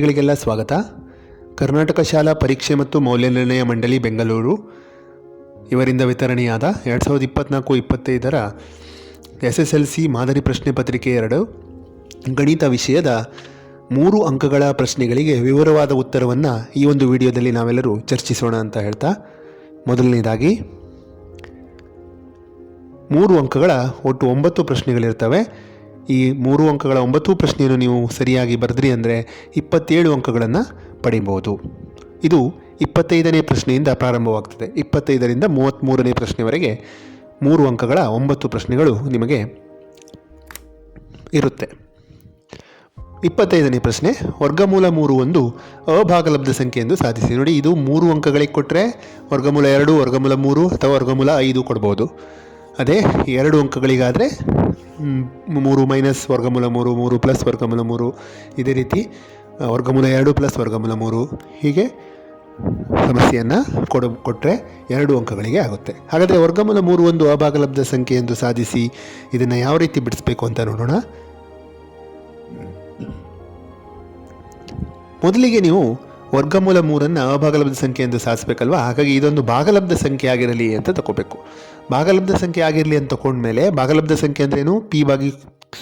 ವಿದ್ಯಾರ್ಥಿಗಳಿಗೆಲ್ಲ ಸ್ವಾಗತ. ಕರ್ನಾಟಕ ಶಾಲಾ ಪರೀಕ್ಷೆ ಮತ್ತು ಮೌಲ್ಯನಿರ್ಣಯ ಮಂಡಳಿ, ಬೆಂಗಳೂರು. ಇವರಿಂದ ವಿತರಣೆಯಾದ ಎರಡು ಸಾವಿರದ ಇಪ್ಪತ್ತ್ನಾಲ್ಕು ಇಪ್ಪತ್ತೈದರ ಎಸ್ ಎಸ್ ಎಲ್ ಸಿ ಮಾದರಿ ಪ್ರಶ್ನೆ ಪತ್ರಿಕೆ ಎರಡು, ಗಣಿತ ವಿಷಯದ ಮೂರು ಅಂಕಗಳ ಪ್ರಶ್ನೆಗಳಿಗೆ ವಿವರವಾದ ಉತ್ತರವನ್ನು ಈ ಒಂದು ವಿಡಿಯೋದಲ್ಲಿ ನಾವೆಲ್ಲರೂ ಚರ್ಚಿಸೋಣ ಅಂತ ಹೇಳ್ತಾ, ಮೊದಲನೇದಾಗಿ ಮೂರು ಅಂಕಗಳ ಒಟ್ಟು ಒಂಬತ್ತು ಪ್ರಶ್ನೆಗಳಿರ್ತವೆ. ಈ ಮೂರು ಅಂಕಗಳ ಒಂಬತ್ತು ಪ್ರಶ್ನೆಯನ್ನು ನೀವು ಸರಿಯಾಗಿ ಬರೆದ್ರಿ ಅಂದರೆ ಇಪ್ಪತ್ತೇಳು ಅಂಕಗಳನ್ನು ಪಡಿಬೋದು ಇದು ಇಪ್ಪತ್ತೈದನೇ ಪ್ರಶ್ನೆಯಿಂದ ಪ್ರಾರಂಭವಾಗ್ತದೆ. ಇಪ್ಪತ್ತೈದರಿಂದ ಮೂವತ್ತ್ಮೂರನೇ ಪ್ರಶ್ನೆವರೆಗೆ ಮೂರು ಅಂಕಗಳ ಒಂಬತ್ತು ಪ್ರಶ್ನೆಗಳು ನಿಮಗೆ ಇರುತ್ತೆ. ಇಪ್ಪತ್ತೈದನೇ ಪ್ರಶ್ನೆ, ವರ್ಗಮೂಲ ಮೂರು ಒಂದು ಅಭಾಗಲಬ್ಧ ಸಂಖ್ಯೆ ಎಂದು ಸಾಧಿಸಿ. ನೋಡಿ, ಇದು ಮೂರು ಅಂಕಗಳಿಗೆ ಕೊಟ್ಟರೆ ವರ್ಗಮೂಲ ಎರಡು, ವರ್ಗಮೂಲ ಮೂರು ಅಥವಾ ವರ್ಗಮೂಲ ಐದು ಕೊಡ್ಬೋದು. ಅದೇ ಎರಡು ಅಂಕಗಳಿಗಾದರೆ ಮೂರು ಮೈನಸ್ ವರ್ಗಮೂಲ ಮೂರು ಮೂರು ಪ್ಲಸ್ ವರ್ಗಮೂಲ ಮೂರು, ಇದೇ ರೀತಿ ವರ್ಗಮೂಲ ಎರಡು ಪ್ಲಸ್ ವರ್ಗಮೂಲ ಮೂರು, ಹೀಗೆ ಸಮಸ್ಯೆಯನ್ನು ಕೊಡ ಕೊಟ್ಟರೆ ಎರಡು ಅಂಕಗಳಿಗೆ ಆಗುತ್ತೆ. ಹಾಗಾದರೆ ವರ್ಗಮೂಲ ಮೂರು ಒಂದು ಅಭಾಗಲಬ್ಧ ಸಂಖ್ಯೆ ಎಂದು ಸಾಧಿಸಿ ಇದನ್ನು ಯಾವ ರೀತಿ ಬಿಡಿಸ್ಬೇಕು ಅಂತ ನೋಡೋಣ. ಮೊದಲಿಗೆ ನೀವು ವರ್ಗಮೂಲ ಮೂರನ್ನು ಅಭಾಗಲಬ್ಧ ಸಂಖ್ಯೆ ಎಂದು ಸಾಧಿಸಬೇಕಲ್ವ? ಹಾಗಾಗಿ ಇದೊಂದು ಭಾಗಲಬ್ಧ ಸಂಖ್ಯೆ ಆಗಿರಲಿ ಅಂತ ತಗೋಬೇಕು. ಭಾಗಲಬ್ಧ ಸಂಖ್ಯೆ ಆಗಿರಲಿ ಅಂತ ತಗೊಂಡ್ಮೇಲೆ ಭಾಗಲಬ್ಧ ಸಂಖ್ಯೆ ಅಂದ್ರೇನು? ಪಿ ಬಾಗಿ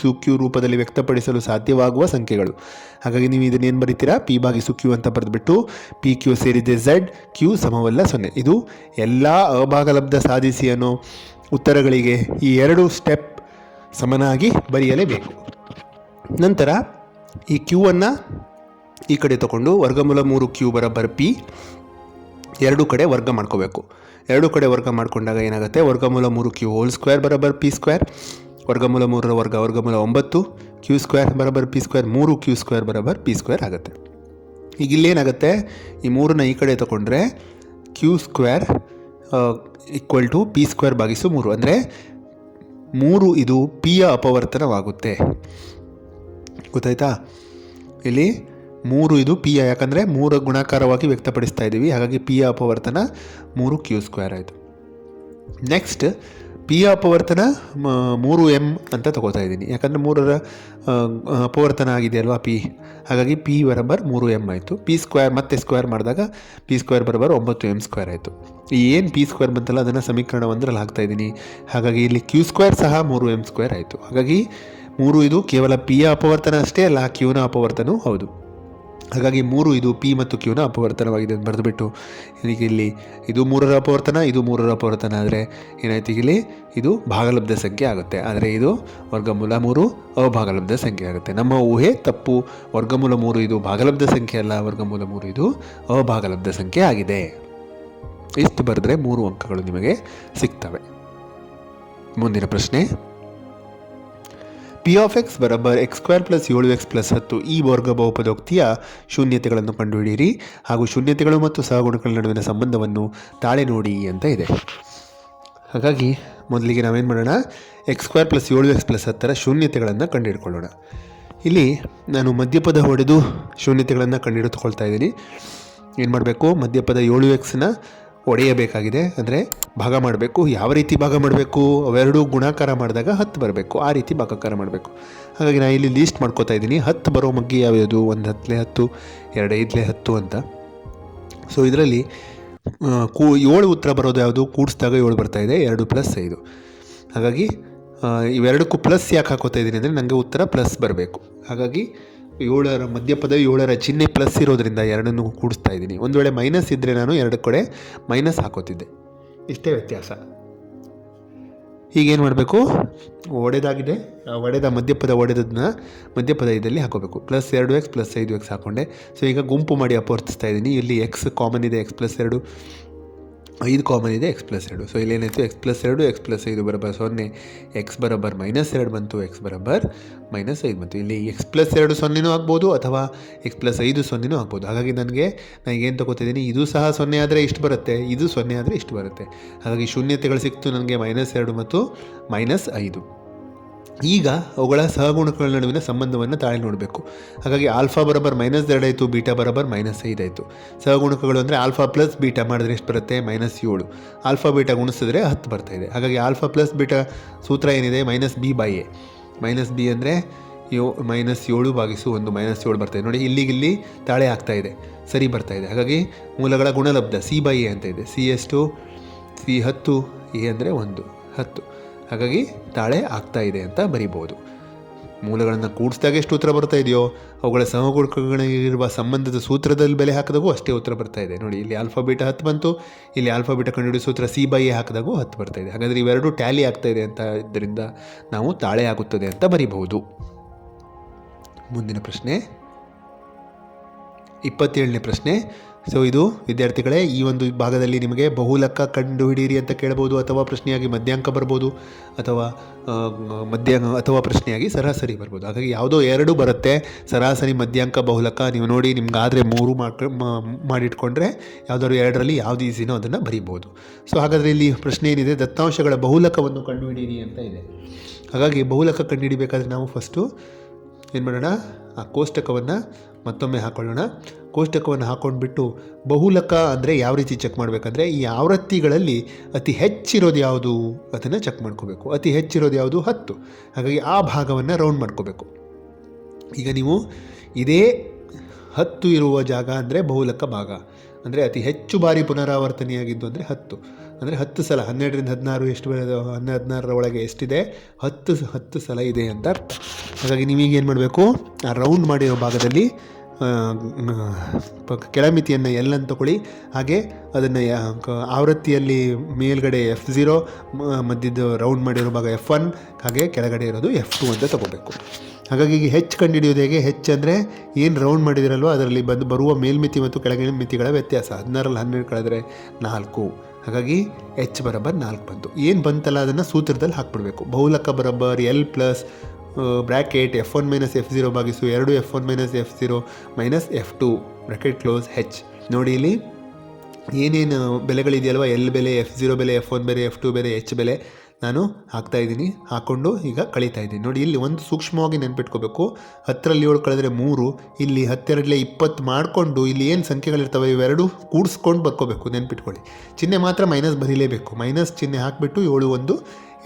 ಸು ಕ್ಯೂ ರೂಪದಲ್ಲಿ ವ್ಯಕ್ತಪಡಿಸಲು ಸಾಧ್ಯವಾಗುವ ಸಂಖ್ಯೆಗಳು. ಹಾಗಾಗಿ ನೀವು ಇದನ್ನೇನು ಬರೀತೀರಾ? ಪಿ ಬಾಗಿ ಸು ಕ್ಯೂ ಅಂತ ಬರೆದ್ಬಿಟ್ಟು ಪಿ ಕ್ಯೂ ಸೇರಿದೆ ಝೆಡ್ ಕ್ಯೂ ಸಮವಲ್ಲ ಸೊನ್ನೆ. ಇದು ಎಲ್ಲ ಅಭಾಗಲಬ್ಧ ಸಾಧಿಸಿ ಅನ್ನೋ ಉತ್ತರಗಳಿಗೆ ಈ ಎರಡು ಸ್ಟೆಪ್ ಸಮನಾಗಿ ಬರೆಯಲೇಬೇಕು. ನಂತರ ಈ ಕ್ಯೂವನ್ನು ಈ ಕಡೆ ತಗೊಂಡು ವರ್ಗಮೂಲ ಮೂರು ಕ್ಯೂ ಬರಬ್ಬರ್ ಪಿ ಎರಡು ಕಡೆ ವರ್ಗ ಮಾಡ್ಕೋಬೇಕು. ಎರಡು ಕಡೆ ವರ್ಗ ಮಾಡಿಕೊಂಡಾಗ ಏನಾಗುತ್ತೆ? ವರ್ಗಮೂಲ ಮೂರು ಕ್ಯೂ ಹೋಲ್ ಸ್ಕ್ವೇರ್ ಬರಬರ್ ಪಿ ಸ್ಕ್ವೇರ್ ವರ್ಗಮೂಲ ಮೂರರ ವರ್ಗ ವರ್ಗಮೂಲ ಒಂಬತ್ತು ಕ್ಯೂ ಸ್ಕ್ವೇರ್ ಬರಬರ್ ಪಿ ಸ್ಕ್ವೇರ್ ಮೂರು ಕ್ಯೂ ಸ್ಕ್ವೇರ್ ಬರಬರ್ ಪಿ ಸ್ಕ್ವೇರ್ ಆಗುತ್ತೆ. ಈಗ ಇಲ್ಲೇನಾಗುತ್ತೆ ಈ ಮೂರನ್ನ ಈ ಕಡೆ ತಗೊಂಡ್ರೆ Q square equal to P square ಭಾಗಿಸು ಮೂರು. ಅಂದರೆ ಮೂರು ಇದು ಪಿಯ ಅಪವರ್ತನವಾಗುತ್ತೆ. ಗೊತ್ತಾಯ್ತಾ? ಇಲ್ಲಿ ಮೂರು ಇದು ಪಿ ಯಾಕಂದರೆ ಮೂರು ಗುಣಾಕಾರವಾಗಿ ವ್ಯಕ್ತಪಡಿಸ್ತಾ ಇದ್ದೀವಿ ಹಾಗಾಗಿ ಪಿ ಅಪವರ್ತನ ಮೂರು ಕ್ಯೂ ಸ್ಕ್ವೇರ್ ಆಯಿತು. ನೆಕ್ಸ್ಟ್ ಪಿ ಅಪವರ್ತನ ಮೂರು ಎಂ ಅಂತ ತಗೋತಾ ಇದ್ದೀನಿ ಯಾಕಂದರೆ ಮೂರರ ಅಪವರ್ತನ ಆಗಿದೆ ಅಲ್ವಾ ಪಿ ಹಾಗಾಗಿ ಪಿ ಬರಬರ್ ಮೂರು ಎಂ ಆಯಿತು. ಪಿ ಸ್ಕ್ವೇರ್ ಮತ್ತೆ ಸ್ಕ್ವೇರ್ ಮಾಡಿದಾಗ ಪಿ ಸ್ಕ್ವೇರ್ ಬರಬರ್ ಒಂಬತ್ತು ಎಂ ಸ್ಕ್ವೇರ್ ಆಯಿತು. ಏನು ಪಿ ಸ್ಕ್ವೇರ್ ಬಂತಲ್ಲ, ಅದನ್ನು ಸಮೀಕರಣ ಒಂದರಲ್ಲಿ ಹಾಕ್ತಾ ಇದ್ದೀನಿ ಹಾಗಾಗಿ ಇಲ್ಲಿ ಕ್ಯೂ ಸ್ಕ್ವೇರ್ ಸಹ ಮೂರು ಎಂ ಸ್ಕ್ವೇರ್ ಆಯಿತು. ಹಾಗಾಗಿ ಮೂರು ಇದು ಕೇವಲ ಪಿಯ ಅಪವರ್ತನ ಅಷ್ಟೇ, ಅಲ್ಲ ಕ್ಯೂನ ಅಪವರ್ತನೂ ಹೌದು. ಹಾಗಾಗಿ ಮೂರು, ಇದು ಪಿ ಮತ್ತು ಕ್ಯೂನ ಅಪವರ್ತನವಾಗಿದೆ ಅಂತ ಬರೆದುಬಿಟ್ಟು ಈಗ ಇಲ್ಲಿ ಇದು ಮೂರರ ಅಪವರ್ತನ, ಇದು ಮೂರರ ಅಪವರ್ತನ ಆದರೆ ಏನಾಯ್ತು ಇಲ್ಲಿ? ಇದು ಭಾಗಲಬ್ಧ ಸಂಖ್ಯೆ ಆಗುತ್ತೆ. ಆದರೆ ಇದು ವರ್ಗಮೂಲ ಮೂರು, ಅಭಾಗಲಬ್ಧ ಸಂಖ್ಯೆ ಆಗುತ್ತೆ. ನಮ್ಮ ಊಹೆ ತಪ್ಪು. ವರ್ಗಮೂಲ ಮೂರು, ಇದು ಭಾಗಲಬ್ಧ ಸಂಖ್ಯೆ ಅಲ್ಲ. ವರ್ಗಮೂಲ ಮೂರು, ಇದು ಅಭಾಗಲಬ್ಧ ಸಂಖ್ಯೆ ಆಗಿದೆ. ಇಷ್ಟು ಬರೆದ್ರೆ ಮೂರು ಅಂಕಗಳು ನಿಮಗೆ ಸಿಗ್ತವೆ. ಮುಂದಿನ ಪ್ರಶ್ನೆ. ಪಿ ಆಫ್ ಎಕ್ಸ್ ಬರಬರ್ ಎಕ್ಸ್ ಸ್ಕ್ವೇರ್ ಪ್ಲಸ್ ಏಳು ಎಕ್ಸ್ ಪ್ಲಸ್ ಹತ್ತು ಈ ವರ್ಗ ಬಹುಪದೋಕ್ತಿಯ ಶೂನ್ಯತೆಗಳನ್ನು ಕಂಡುಹಿಡಿಯಿರಿ ಹಾಗೂ ಶೂನ್ಯತೆಗಳು ಮತ್ತು ಸಹಗುಣಗಳ ನಡುವಿನ ಸಂಬಂಧವನ್ನು ತಾಳೆ ನೋಡಿ ಅಂತ ಇದೆ. ಹಾಗಾಗಿ ಮೊದಲಿಗೆ ನಾವೇನು ಮಾಡೋಣ? ಎಕ್ಸ್ ಸ್ಕ್ವೇರ್ ಪ್ಲಸ್ ಏಳು ಎಕ್ಸ್ ಪ್ಲಸ್ ಹತ್ತರ ಶೂನ್ಯತೆಗಳನ್ನು ಕಂಡುಹಿಡ್ಕೊಳ್ಳೋಣ. ಇಲ್ಲಿ ನಾನು ಮಧ್ಯಪದ ಹೊಡೆದು ಶೂನ್ಯತೆಗಳನ್ನು ಕಂಡುಹಿಡಿದುಕೊಳ್ತಾ ಇದ್ದೀನಿ. ಏನು ಮಾಡಬೇಕು? ಮಧ್ಯಪದ ಏಳು ಎಕ್ಸ್ನ ಒಡೆಯಬೇಕಾಗಿದೆ. ಅಂದರೆ ಭಾಗ ಮಾಡಬೇಕು. ಯಾವ ರೀತಿ ಭಾಗ ಮಾಡಬೇಕು? ಅವೆರಡೂ ಗುಣಾಕಾರ ಮಾಡಿದಾಗ ಹತ್ತು ಬರಬೇಕು. ಆ ರೀತಿ ಭಾಗಾಕಾರ ಮಾಡಬೇಕು. ಹಾಗಾಗಿ ನಾನು ಇಲ್ಲಿ ಲೀಸ್ಟ್ ಮಾಡ್ಕೋತಾ ಇದ್ದೀನಿ. ಹತ್ತು ಬರೋ ಮಗ್ಗಿ ಯಾವ್ಯಾವುದು? ಒಂದು ಹತ್ತಲೇ ಹತ್ತು, ಎರಡು ಐದಲೇ ಹತ್ತು ಅಂತ. ಸೊ ಇದರಲ್ಲಿ ಕೂ, ಏಳು ಉತ್ತರ ಬರೋದು ಯಾವುದು? ಕೂಡಿಸಿದಾಗ ಏಳು ಬರ್ತಾ ಇದೆ. ಎರಡು ಪ್ಲಸ್ ಐದು. ಹಾಗಾಗಿ ಇವೆರಡಕ್ಕೂ ಪ್ಲಸ್ ಯಾಕೆ ಹಾಕೋತಾ ಇದ್ದೀನಿ ಅಂದರೆ ನನಗೆ ಉತ್ತರ ಪ್ಲಸ್ ಬರಬೇಕು. ಹಾಗಾಗಿ ಏಳರ ಮಧ್ಯಪದ ಏಳರ ಚಿಹ್ನೆ ಪ್ಲಸ್ ಇರೋದರಿಂದ ಎರಡನ್ನೂ ಕೂಡಿಸ್ತಾ ಇದ್ದೀನಿ. ಒಂದು ವೇಳೆ ಮೈನಸ್ ಇದ್ದರೆ ನಾನು ಎರಡು ಕಡೆ ಮೈನಸ್ ಹಾಕೋತಿದ್ದೆ. ಇಷ್ಟೇ ವ್ಯತ್ಯಾಸ. ಈಗೇನು ಮಾಡಬೇಕು? ಒಡೆದಾಗಿದೆ. ಒಡೆದ ಮಧ್ಯಪದ ಒಡೆದದನ್ನ ಮಧ್ಯಪದ ಇದರಲ್ಲಿ ಹಾಕೋಬೇಕು. ಪ್ಲಸ್ ಎರಡು ಎಕ್ಸ್ ಪ್ಲಸ್ ಐದು ಎಕ್ಸ್ ಹಾಕೊಂಡೆ. ಸೊ ಈಗ ಗುಂಪು ಮಾಡಿ ಅಪವರ್ತಿಸ್ತಾ ಇದ್ದೀನಿ. ಇಲ್ಲಿ ಎಕ್ಸ್ ಕಾಮನ್ ಇದೆ ಎಕ್ಸ್ ಪ್ಲಸ್ ಎರಡು. ಐದು ಕಾಮನ್ ಇದೆ ಎಕ್ಸ್ ಪ್ಲಸ್ ಎರಡು. ಸೊ ಇಲ್ಲೇನಾಯಿತು ಎಕ್ಸ್ ಪ್ಲಸ್ ಎರಡು ಎಕ್ಸ್ ಪ್ಲಸ್ ಐದು ಬರಬರ್. ಸೊನ್ನೆ ಎಕ್ಸ್ ಬರಬರ್ ಮೈನಸ್ ಎರಡು ಬಂತು ಎಕ್ಸ್ ಬರೋಬ್ಬರ್ ಮೈನಸ್ ಐದು ಬಂತು. ಇಲ್ಲಿ ಎಕ್ಸ್ ಪ್ಲಸ್ ಎರಡು ಸೊನ್ನೆನೂ ಆಗ್ಬೋದು ಅಥವಾ ಎಕ್ಸ್ ಪ್ಲಸ್ ಐದು ಸೊನ್ನೆನೂ ಆಗ್ಬೋದು. ಹಾಗಾಗಿ ನನಗೆ, ನಾನು ಏನು ತಗೋತಿದ್ದೀನಿ? ಇದು ಸಹ ಸೊನ್ನೆ ಆದರೆ ಇಷ್ಟು ಬರುತ್ತೆ. ಇದು ಸೊನ್ನೆ ಆದರೆ ಇಷ್ಟು ಬರುತ್ತೆ. ಹಾಗಾಗಿ ಶೂನ್ಯತೆಗಳು ಸಿಕ್ತು ನನಗೆ ಮೈನಸ್ ಎರಡು ಮತ್ತು ಮೈನಸ್ ಐದು. ಈಗ ಅವುಗಳ ಸಹಗುಣಗಳ ನಡುವಿನ ಸಂಬಂಧವನ್ನು ತಾಳೆ ನೋಡಬೇಕು. ಹಾಗಾಗಿ ಆಲ್ಫಾ ಬರಬರ್ ಮೈನಸ್ ಎರಡಾಯಿತು ಬೀಟಾ ಬರಬರ್ ಮೈನಸ್ ಐದಾಯಿತು ಸಹಗುಣಕಗಳು ಅಂದರೆ ಆಲ್ಫಾ ಪ್ಲಸ್ ಬೀಟಾ ಮಾಡಿದ್ರೆ ಎಷ್ಟು ಬರುತ್ತೆ? ಮೈನಸ್ ಏಳು. ಆಲ್ಫಾ ಬೀಟಾ ಗುಣಿಸಿದ್ರೆ ಹತ್ತು ಬರ್ತಾ ಇದೆ. ಹಾಗಾಗಿ ಆಲ್ಫಾ ಪ್ಲಸ್ ಬೀಟಾ ಸೂತ್ರ ಏನಿದೆ? Minus B by A. Minus B ಅಂದರೆ ಯೋ, ಮೈನಸ್ ಏಳು ಭಾಗಿಸು ಒಂದು, ಮೈನಸ್ ಏಳು ಬರ್ತಾ ಇದೆ. ನೋಡಿ ಇಲ್ಲಿಗಿಲ್ಲಿ ತಾಳೆ ಆಗ್ತಾ ಇದೆ. ಸರಿ ಬರ್ತಾ ಇದೆ. ಹಾಗಾಗಿ ಮೂಲಗಳ ಗುಣಲಬ್ಧ ಸಿ ಬೈ ಎ ಅಂತ ಇದೆ. ಸಿ ಎಷ್ಟು ಸಿ ಹತ್ತು, ಎ ಅಂದರೆ ಒಂದು, ಹತ್ತು. ಹಾಗಾಗಿ ತಾಳೆ ಆಗ್ತಾ ಇದೆ ಅಂತ ಬರಿಬೋದು ಮೂಲಗಳನ್ನು ಕೂಡಿಸಿದಾಗ ಎಷ್ಟು ಉತ್ತರ ಬರ್ತಾ ಇದೆಯೋ, ಅವುಗಳ ಸಮಗುಣಗಳಿರುವ ಸಂಬಂಧದ ಸೂತ್ರದಲ್ಲಿ ಬೆಲೆ ಹಾಕಿದಾಗೂ ಅಷ್ಟೇ ಉತ್ತರ ಬರ್ತಾ ಇದೆ. ನೋಡಿ, ಇಲ್ಲಿ ಆಲ್ಫಾಬೀಟ ಹತ್ತು ಬಂತು, ಇಲ್ಲಿ ಆಲ್ಫಾಬೀಟ ಕಂಡುಹಿಡಿಯೋ ಸೂತ್ರ ಸಿ ಬೈ ಎ ಹಾಕಿದಾಗೂ ಹತ್ತು ಬರ್ತಾ ಇದೆ. ಹಾಗಾದರೆ ಇವೆರಡು ಟ್ಯಾಲಿ ಆಗ್ತಾ ಇದೆ ಅಂತ ಇದರಿಂದ ನಾವು ತಾಳೆ ಆಗುತ್ತದೆ ಅಂತ ಬರಿಬಹುದು. ಮುಂದಿನ ಪ್ರಶ್ನೆ, ಇಪ್ಪತ್ತೇಳನೇ ಪ್ರಶ್ನೆ ಸೊ ಇದು ವಿದ್ಯಾರ್ಥಿಗಳೇ, ಈ ಒಂದು ಭಾಗದಲ್ಲಿ ನಿಮಗೆ ಬಹುಲಕ ಕಂಡುಹಿಡಿಯಿರಿ ಅಂತ ಕೇಳ್ಬೋದು, ಅಥವಾ ಪ್ರಶ್ನೆಯಾಗಿ ಮಧ್ಯಾಂಕ ಬರ್ಬೋದು, ಅಥವಾ ಮಧ್ಯ ಅಥವಾ ಪ್ರಶ್ನೆಯಾಗಿ ಸರಾಸರಿ ಬರ್ಬೋದು. ಹಾಗಾಗಿ ಯಾವುದೋ ಎರಡು ಬರುತ್ತೆ, ಸರಾಸರಿ, ಮಧ್ಯಾಂಕ ಬಹುಲಕ ನೀವು ನೋಡಿ, ನಿಮ್ಗಾದರೆ ಮೂರು ಮಾರ್ಕ್ ಮಾಡಿಟ್ಕೊಂಡ್ರೆ ಯಾವುದಾದ್ರು ಎರಡರಲ್ಲಿ ಯಾವುದು ಈಸಿನೋ ಅದನ್ನು ಬರಿಬೋದು. ಸೊ ಹಾಗಾದರೆ ಇಲ್ಲಿ ಪ್ರಶ್ನೆ ಏನಿದೆ, ದತ್ತಾಂಶಗಳ ಬಹುಲಕವನ್ನು ಕಂಡುಹಿಡಿಯಿರಿ ಅಂತ ಇದೆ. ಹಾಗಾಗಿ ಬಹುಲಕ ಕಂಡುಹಿಡಿಬೇಕಾದ್ರೆ ನಾವು ಫಸ್ಟು ಏನು ಮಾಡೋಣ? ಆ ಕೋಷ್ಟಕವನ್ನು ಮತ್ತೊಮ್ಮೆ ಹಾಕೊಳ್ಳೋಣ. ಕೋಷ್ಟಕವನ್ನು ಹಾಕೊಂಡ್ಬಿಟ್ಟು ಬಹುಲಕ ಅಂದರೆ ಯಾವ ರೀತಿ ಚೆಕ್ ಮಾಡಬೇಕಂದ್ರೆ ಈ ಆವೃತ್ತಿಗಳಲ್ಲಿ ಅತಿ ಹೆಚ್ಚಿರೋದು ಯಾವುದು ಅದನ್ನು ಚೆಕ್ ಮಾಡ್ಕೋಬೇಕು. ಅತಿ ಹೆಚ್ಚಿರೋದು ಯಾವುದು? ಹತ್ತು. ಹಾಗಾಗಿ ಆ ಭಾಗವನ್ನು ರೌಂಡ್ ಮಾಡ್ಕೋಬೇಕು. ಈಗ ನೀವು ಇದೇ ಹತ್ತು ಇರುವ ಜಾಗ ಅಂದರೆ ಬಹುಲಕ ಭಾಗ. ಅಂದರೆ ಅತಿ ಹೆಚ್ಚು ಬಾರಿ ಪುನರಾವರ್ತನೆಯಾಗಿದ್ದು ಅಂದರೆ ಹತ್ತು. ಅಂದರೆ ಹತ್ತು ಸಲ, ಹನ್ನೆರಡರಿಂದ ಹದಿನಾರು ಎಷ್ಟು ಹನ್ನೆರಡು ಹನ್ನೆ, ಹದಿನಾರರ ಒಳಗೆ ಎಷ್ಟಿದೆ? ಹತ್ತು ಹತ್ತು ಸಲ ಇದೆ ಅಂತ. ಅರ್ಥ ಹಾಗಾಗಿ ನೀವೀಗ ಏನು ಮಾಡಬೇಕು? ಆ ರೌಂಡ್ ಮಾಡಿರೋ ಭಾಗದಲ್ಲಿ ಕೆಳಮಿತಿಯನ್ನು ಎಲ್ ಅಂತ ತಗೊಳ್ಳಿ ಹಾಗೆ ಅದನ್ನು ಆವೃತ್ತಿಯಲ್ಲಿ ಮೇಲ್ಗಡೆ ಎಫ್ ಝೀರೋ ಮಧ್ಯದ ರೌಂಡ್ ಮಾಡಿರೋ ಭಾಗ ಎಫ್ ಒನ್ ಹಾಗೆ ಕೆಳಗಡೆ ಇರೋದು ಎಫ್ ಟು ಅಂತ ತಗೋಬೇಕು. ಹಾಗಾಗಿ ಈಗ ಹೆಚ್ಚು ಕಂಡುಹಿಡಿಯೋದು ಹೇಗೆ? ಹೆಚ್ಚು ಅಂದರೆ ಏನು ರೌಂಡ್ ಮಾಡಿದಿರಲ್ವೋ, ಅದರಲ್ಲಿ ಬಂದು ಬರುವ ಮೇಲ್ಮಿತಿ ಮತ್ತು ಕೆಳಗಿನ ಮಿತಿಗಳ ವ್ಯತ್ಯಾಸ. ಹದಿನಾರಲ್ಲಿ ಹನ್ನೆರಡು ಕಳೆದ್ರೆ ನಾಲ್ಕು. ಹಾಗಾಗಿ ಎಚ್ ಬರಬರ್ ನಾಲ್ಕು ಬಂತು. ಏನು ಬಂತಲ್ಲ ಅದನ್ನು ಸೂತ್ರದಲ್ಲಿ ಹಾಕ್ಬಿಡ್ಬೇಕು. ಬಹುಲಕ ಬರಬ್ಬರ್ L plus bracket F one minus F zero ಭಾಗಿಸು, ಎರಡು F one minus F zero minus F two bracket close H ನೋಡಿ ಇಲ್ಲಿ, ಏನೇನು ಬೆಲೆಗಳಿದೆಯಲ್ವ? ಎಲ್ ಬೆಲೆ ಎಫ್ ಜೀರೋ ಬೆಲೆ ಎಫ್ ಒನ್ ಬೆಲೆ ಎಫ್ ಟು ಬೆಲೆ ಎಚ್ ಬೆಲೆ ನಾನು ಹಾಕ್ತಾ ಇದ್ದೀನಿ. ಹಾಕ್ಕೊಂಡು ಈಗ ಕಳೀತಾ ಇದ್ದೀನಿ. ನೋಡಿ, ಇಲ್ಲಿ ಒಂದು ಸೂಕ್ಷ್ಮವಾಗಿ ನೆನ್ಪಿಟ್ಕೋಬೇಕು. ಹತ್ತರಲ್ಲಿ ಏಳು ಕಳೆದ್ರೆ ಮೂರು. ಇಲ್ಲಿ ಹತ್ತೆರಡಲೆ ಇಪ್ಪತ್ತು ಮಾಡಿಕೊಂಡು ಇಲ್ಲಿ ಏನು ಸಂಖ್ಯೆಗಳಿರ್ತವೆ ಇವೆರಡು ಕೂಡಿಸ್ಕೊಂಡು ಬರ್ಕೋಬೇಕು. ನೆನ್ಪಿಟ್ಕೊಳ್ಳಿ. ಚಿಹ್ನೆ ಮಾತ್ರ ಮೈನಸ್ ಬರೀಲೇಬೇಕು. ಮೈನಸ್ ಚಿಹ್ನೆ ಹಾಕಿಬಿಟ್ಟು ಏಳು ಒಂದು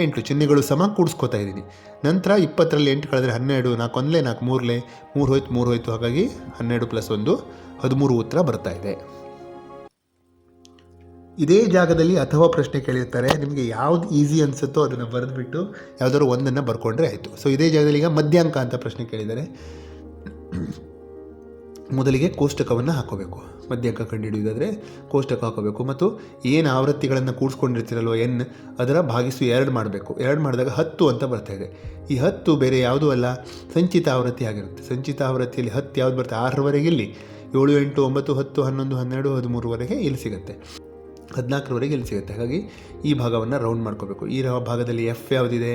ಎಂಟು. ಚಿಹ್ನೆಗಳು ಸಮ ಕೂಡಿಸ್ಕೋತಾ ಇದ್ದೀನಿ. ನಂತರ ಇಪ್ಪತ್ತರಲ್ಲಿ ಎಂಟು ಕಳೆದ್ರೆ ಹನ್ನೆರಡು, ನಾಲ್ಕು ಒಂದಲೇ, ನಾಲ್ಕು ಮೂರಲೇ. ಮೂರು ಹೋಯ್ತು ಮೂರು ಹೋಯ್ತು. ಹಾಗಾಗಿ ಹನ್ನೆರಡು ಪ್ಲಸ್ ಒಂದು, ಹದಿಮೂರು ಉತ್ತರ ಬರ್ತಾ ಇದೆ. ಇದೇ ಜಾಗದಲ್ಲಿ ಅಥವಾ ಪ್ರಶ್ನೆ ಕೇಳಿರ್ತಾರೆ, ನಿಮಗೆ ಯಾವ್ದು ಈಸಿ ಅನಿಸುತ್ತೋ ಅದನ್ನು ಬರೆದ್ಬಿಟ್ಟು ಯಾವುದಾದ್ರು ಒಂದನ್ನು ಬರ್ಕೊಂಡ್ರೆ ಆಯಿತು. ಸೊ ಇದೇ ಜಾಗದಲ್ಲಿ ಈಗ ಮಧ್ಯಾಂಕ ಅಂತ ಪ್ರಶ್ನೆ ಕೇಳಿದ್ದಾರೆ. ಮೊದಲಿಗೆ ಕೋಷ್ಟಕವನ್ನು ಹಾಕೋಬೇಕು. ಮಧ್ಯಾಂಕ ಕಂಡುಹಿಡಿಯೋದಾದರೆ ಕೋಷ್ಟಕ ಹಾಕೋಬೇಕು. ಮತ್ತು ಏನು ಆವೃತ್ತಿಗಳನ್ನು ಕೂಡಿಸ್ಕೊಂಡಿರ್ತೀರಲ್ವ, ಎನ್ ಅದರ ಭಾಗಿಸು ಎರಡು ಮಾಡಬೇಕು. ಎರಡು ಮಾಡಿದಾಗ ಹತ್ತು ಅಂತ ಬರ್ತಾ ಇದೆ. ಈ ಹತ್ತು ಬೇರೆ ಯಾವುದೂ ಅಲ್ಲ, ಸಂಚಿತ ಆವೃತ್ತಿ ಆಗಿರುತ್ತೆ. ಸಂಚಿತ ಆವೃತ್ತಿಯಲ್ಲಿ ಹತ್ತು ಯಾವ್ದು ಬರುತ್ತೆ? ಆರರವರೆಗೆ ಇಲ್ಲಿ. ಏಳು ಎಂಟು ಒಂಬತ್ತು ಹತ್ತು ಹನ್ನೊಂದು ಹನ್ನೆರಡು ಹದಿಮೂರುವರೆಗೆ ಇಲ್ಲಿ ಸಿಗುತ್ತೆ. ಹದಿನಾಲ್ಕರವರೆಗೆ ಇಲ್ಲಿ ಸಿಗುತ್ತೆ? ಹಾಗಾಗಿ ಈ ಭಾಗವನ್ನು ರೌಂಡ್ ಮಾಡ್ಕೋಬೇಕು. ಈ ಭಾಗದಲ್ಲಿ ಎಫ್ ಯಾವುದಿದೆ?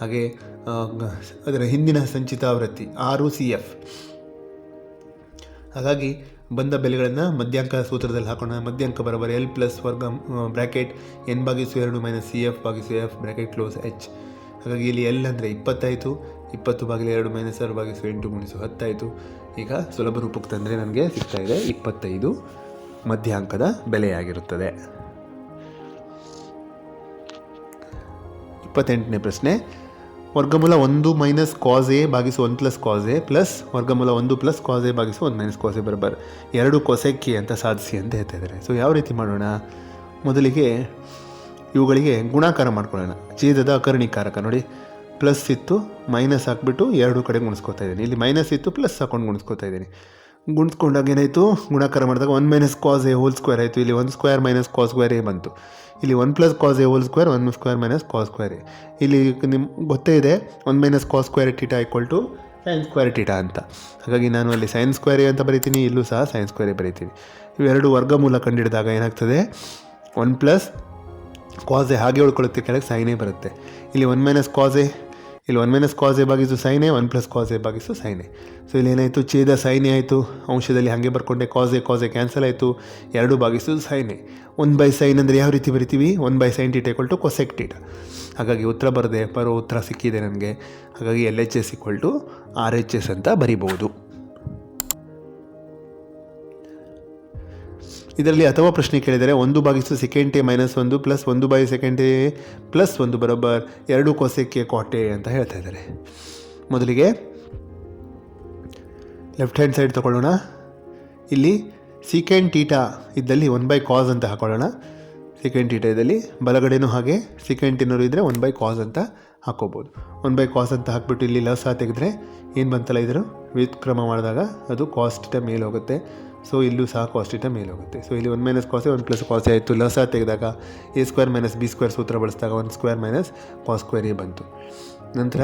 ಹಾಗೆ ಅದರ ಹಿಂದಿನ ಸಂಚಿತ ಆವೃತ್ತಿ ಆರು ಸಿ ಎಫ್ ಹಾಗಾಗಿ ಬಂದ ಬೆಲೆಗಳನ್ನು ಮಧ್ಯಾಂಕ ಸೂತ್ರದಲ್ಲಿ ಹಾಕೋಣ. ಮಧ್ಯಾಂಕ ಬರೋಬ್ಬರ ಎಲ್ ಪ್ಲಸ್ ವರ್ಗ ಬ್ರ್ಯಾಕೆಟ್ ಎನ್ ಬಾಗಿಸು ಎರಡು ಮೈನಸ್ ಸಿ ಎಫ್ ಭಾಗಿಸು ಎಫ್ ಬ್ರ್ಯಾಕೆಟ್ ಕ್ಲೋಸ್ ಎಚ್ ಹಾಗಾಗಿ ಇಲ್ಲಿ ಎಲ್ ಅಂದರೆ ಇಪ್ಪತ್ತಾಯಿತು. ಇಪ್ಪತ್ತು ಬಾಗಿಲು ಎರಡು ಮೈನಸ್ ಆರು ಭಾಗಿಸು ಎಂಟು ಗುಣಿಸು ಹತ್ತಾಯಿತು. ಈಗ ಸುಲಭ ರೂಪಕ್ಕೆ ತಂದರೆ ನನಗೆ ಸಿಗ್ತಾಯಿದೆ ಇಪ್ಪತ್ತೈದು. ಮಧ್ಯಾಂಕದ ಬೆಲೆಯಾಗಿರುತ್ತದೆ. ಇಪ್ಪತ್ತೆಂಟನೇ ಪ್ರಶ್ನೆ. ವರ್ಗಮೂಲ ಒಂದು ಮೈನಸ್ ಕಾಸ್ ಎ ಭಾಗಿಸು one plus cos A plus ವರ್ಗಮೂಲ ಒಂದು ಪ್ಲಸ್ ಕಾಸ್ ಎ ಭಾಗಿಸು ಒಂದು ಮೈನಸ್ ಕಾಸ್ ಎ ಬರಬರ್ ಎರಡು ಕೊಸೆಕ್ಕಿ ಅಂತ ಸಾಧಿಸಿ ಅಂತ ಹೇಳ್ತಾ ಇದ್ದಾರೆ. ಸೊ ಯಾವ ರೀತಿ ಮಾಡೋಣ? ಮೊದಲಿಗೆ ಇವುಗಳಿಗೆ ಗುಣಾಕಾರ ಮಾಡ್ಕೊಳ್ಳೋಣ. ಛೇದದ ಅಕರ್ಣಿಕಾರಕ ನೋಡಿ. ಪ್ಲಸ್ ಇತ್ತು, ಮೈನಸ್ ಹಾಕ್ಬಿಟ್ಟು ಎರಡು ಕಡೆ ಗುಣಿಸ್ಕೊತಾ ಇದ್ದೀನಿ. ಇಲ್ಲಿ ಮೈನಸ್ ಇತ್ತು, ಪ್ಲಸ್ ಹಾಕೊಂಡು ಗುಣಿಸ್ಕೊತಾ ಇದ್ದೀನಿ. ಗುಣಿಸ್ಕೊಂಡಾಗ ಏನಾಯಿತು? ಗುಣಾಕಾರ ಮಾಡಿದಾಗ one minus cos A whole square ಆಯಿತು. ಇಲ್ಲಿ ಒಂದು square minus cos square A ಬಂತು. ಇಲ್ಲಿ one plus cos A whole square one square minus cos square A ಇಲ್ಲಿ ನಿಮ್ಗೆ ಗೊತ್ತೇ ಇದೆ one minus cos square theta equal to sine square theta ಅಂತ. ಹಾಗಾಗಿ ನಾನು ಅಲ್ಲಿ ಸೈನ್ ಸ್ಕ್ವೇರ್ ಅಂತ ಬರಿತೀನಿ, ಇಲ್ಲೂ ಸಹ ಸೈನ್ ಸ್ಕ್ವೇರ್ ಬರೀತೀನಿ. ಇವೆರಡು ವರ್ಗಮೂಲ ಕಂಡಿಡಿದಾಗ ಏನಾಗ್ತದೆ? ಒನ್ ಪ್ಲಸ್ ಕಾಸ್ ಹಾಗೆ ಉಳ್ಕೊಳ್ಳುತ್ತೆ, ಕೆಳಗೆ ಸೈನೇ ಬರುತ್ತೆ. ಇಲ್ಲಿ ಒನ್ ಮೈನಸ್ ಕಾಸ್ ಇಲ್ಲಿ one minus cos A ಬಾಗಿಸು sine A one plus cos A ಬಾಗಿಸು sine so ಇಲ್ಲಿ ಏನಾಯಿತು? ಛೇದ ಸೈನೆ ಆಯಿತು. ಅಂಶದಲ್ಲಿ ಹಾಗೆ ಬರ್ಕೊಂಡೆ. Cos A cos A cancel ಆಯಿತು. ಎರಡು ಬಾಗಿಸು sine A one by sine ಅಂದರೆ ಯಾವ ರೀತಿ ಬರಿತೀವಿ? One by sine theta equal to cosec theta ಹಾಗಾಗಿ ಉತ್ತರ ಬರದೆ ಬರೋ ಉತ್ತರ ಸಿಕ್ಕಿದೆ ನನಗೆ. ಹಾಗಾಗಿ L H S equal to R H S ಅಂತ ಬರಿಬೋದು ಇದರಲ್ಲಿ ಅಥವಾ ಪ್ರಶ್ನೆ ಕೇಳಿದರೆ ಒಂದು ಭಾಗಿಸು ಸೆಕೆಂಡ್ ಎ ಮೈನಸ್ ಒಂದು ಪ್ಲಸ್ ಒಂದು ಬೈ ಸೆಕೆಂಡ್ ಎ ಪ್ಲಸ್ ಒಂದು ಬರೋಬ್ಬರ್ ಎರಡು ಕೊಸೆಕ್ಕೆ ಕಾಟೆ ಅಂತ ಹೇಳ್ತಾ ಇದ್ದಾರೆ. ಮೊದಲಿಗೆ ಲೆಫ್ಟ್ ಹ್ಯಾಂಡ್ ಸೈಡ್ ತಗೊಳ್ಳೋಣ. ಇಲ್ಲಿ ಸೀಕೆಂಡ್ ಟೀಟಾ ಇದ್ದಲ್ಲಿ ಒನ್ ಬೈ ಕಾಸ್ ಅಂತ ಹಾಕೊಳ್ಳೋಣ. ಸೆಕೆಂಡ್ ಟೀಟಾ ಇದ್ದಲ್ಲಿ ಬಲಗಡೆನೂ ಹಾಗೆ ಸೆಕೆಂಡ್ ಇನ್ನೂರು ಇದ್ದರೆ ಒನ್ ಬೈ ಕಾಸ್ ಅಂತ ಹಾಕೋಬೋದು. ಒನ್ ಬೈ ಕಾಸ್ ಅಂತ ಹಾಕ್ಬಿಟ್ಟು ಇಲ್ಲಿ ಲಸ ತೆಗೆದ್ರೆ ಏನು ಬಂತಲ್ಲ ಇದ್ರು ವ್ಯುತ್ಕ್ರಮ ಮಾಡಿದಾಗ ಅದು ಕಾಸ್ಟಿಟ ಮೇಲೆ ಹೋಗುತ್ತೆ. ಸೊ ಇಲ್ಲೂ ಸಹ ಕಾಸ್ಟಿಟ ಮೇಲೆ ಹೋಗುತ್ತೆ. ಸೊ ಇಲ್ಲಿ one minus cos A one plus cos A ಆಯಿತು. ಲಸ ತೆಗೆದಾಗ A square minus B square ಸೂತ್ರ ಬಳಸಿದಾಗ one square minus cos square A ಬಂತು. ನಂತರ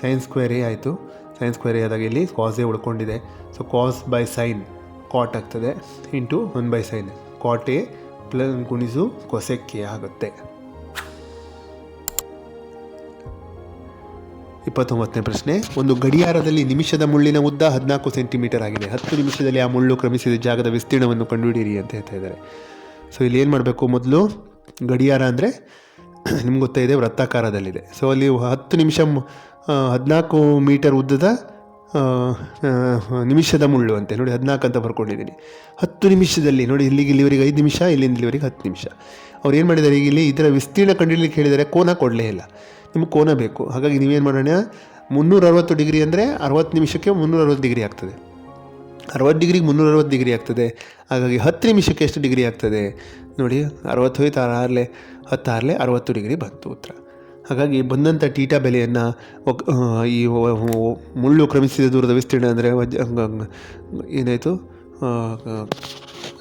ಸೈನ್ ಸ್ಕ್ವೇರ್ ಎ ಆಯಿತು. ಸೈನ್ ಸ್ಕ್ವೇರ್ ಎ ಆದಾಗ ಇಲ್ಲಿ cos A ಉಳ್ಕೊಂಡಿದೆ. So cos by sine cot ಆಗ್ತದೆ. Into one by sine cot A plus ಗುಣಿಸು ಕೊಸೆಕ್ಕೆ ಆಗುತ್ತೆ. ಇಪ್ಪತ್ತೊಂಬತ್ತನೇ ಪ್ರಶ್ನೆ. ಒಂದು ಗಡಿಯಾರದಲ್ಲಿ ನಿಮಿಷದ ಮುಳ್ಳಿನ ಉದ್ದ ಹದಿನಾಲ್ಕು ಸೆಂಟಿಮೀಟರ್ ಆಗಿದೆ. ಹತ್ತು ನಿಮಿಷದಲ್ಲಿ ಆ ಮುಳ್ಳು ಕ್ರಮಿಸಿದ ಜಾಗದ ವಿಸ್ತೀರ್ಣವನ್ನು ಕಂಡುಹಿಡಿಯಿರಿ ಅಂತ ಹೇಳ್ತಾ ಇದ್ದಾರೆ. ಸೊ ಇಲ್ಲಿ ಏನು ಮಾಡಬೇಕು ಮೊದಲು? ಗಡಿಯಾರ ಅಂದರೆ ನಿಮ್ಗೆ ಗೊತ್ತಾ ಇದೆ, ವೃತ್ತಾಕಾರದಲ್ಲಿದೆ. ಸೊ ಅಲ್ಲಿ ಹತ್ತು ನಿಮಿಷ ಹದಿನಾಲ್ಕು ಮೀಟರ್ ಉದ್ದದ ನಿಮಿಷದ ಮುಳ್ಳು ಅಂತೆ. ನೋಡಿ, ಹದಿನಾಲ್ಕು ಅಂತ ಬರ್ಕೊಂಡಿದ್ದೀನಿ. ಹತ್ತು ನಿಮಿಷದಲ್ಲಿ, ನೋಡಿ, ಇಲ್ಲಿಗೆ ಇಲ್ಲಿವರೆಗೆ ಐದು ನಿಮಿಷ, ಇಲ್ಲಿಂದ ಇಲ್ಲಿವರೆಗೆ ಹತ್ತು ನಿಮಿಷ. ಅವ್ರು ಏನು ಮಾಡಿದ್ದಾರೆ, ಈಗ ಇಲ್ಲಿ ಇದರ ವಿಸ್ತೀರ್ಣ ಕಂಡಿಡ್ಲಿಕ್ಕೆ ಹೇಳಿದರೆ ಕೋನ ಕೊಡಲೇ ಇಲ್ಲ. ನಿಮ್ಗೆ ಕೋನ ಬೇಕು. ಹಾಗಾಗಿ ನೀವೇನು ಮಾಡೋಣ ಮುನ್ನೂರ ಅರವತ್ತು ಡಿಗ್ರಿ ಅಂದರೆ ಅರವತ್ತು ನಿಮಿಷಕ್ಕೆ ಮುನ್ನೂರ ಅರವತ್ತು ಡಿಗ್ರಿ ಆಗ್ತದೆ. ಅರವತ್ತು ಡಿಗ್ರಿಗೆ ಮುನ್ನೂರ ಅರವತ್ತು ಡಿಗ್ರಿ ಆಗ್ತದೆ. ಹಾಗಾಗಿ ಹತ್ತು ನಿಮಿಷಕ್ಕೆ ಎಷ್ಟು ಡಿಗ್ರಿ ಆಗ್ತದೆ? ನೋಡಿ, ಅರವತ್ತು ಹೋಯ್ತು, ಆರಲೆ, ಹತ್ತು ಆರಲೆ, ಅರವತ್ತು ಡಿಗ್ರಿ ಬಂತು ಉತ್ತರ. ಹಾಗಾಗಿ ಬಂದಂಥ ಟೀಟಾ ಬೆಲೆಯನ್ನು ಈ ಮುಳ್ಳು ಕ್ರಮಿಸಿದ ದೂರದ ವಿಸ್ತೀರ್ಣ ಅಂದರೆ ಏನಾಯಿತು?